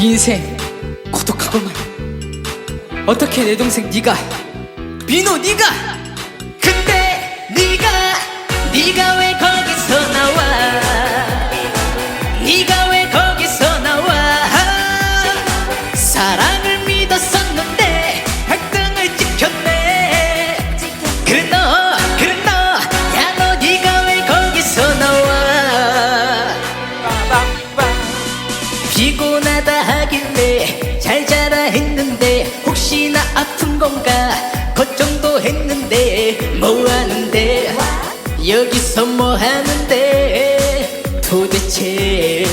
인생 고독하고만 어떻게 내 동생 네가 민호 네가 했는데 혹시나 아픈 건가? 걱정도 했는데 뭐 하는데? 여기서 뭐 하는데? 도대체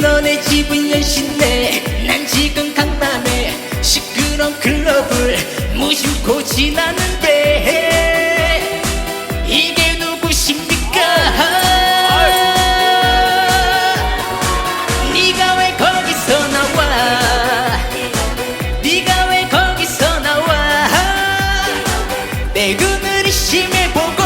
너네 집은 열심네 난 지금 강남에 시끄러운 클럽을 이 그늘이 심해보고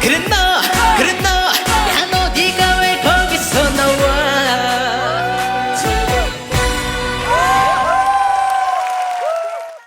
그랬나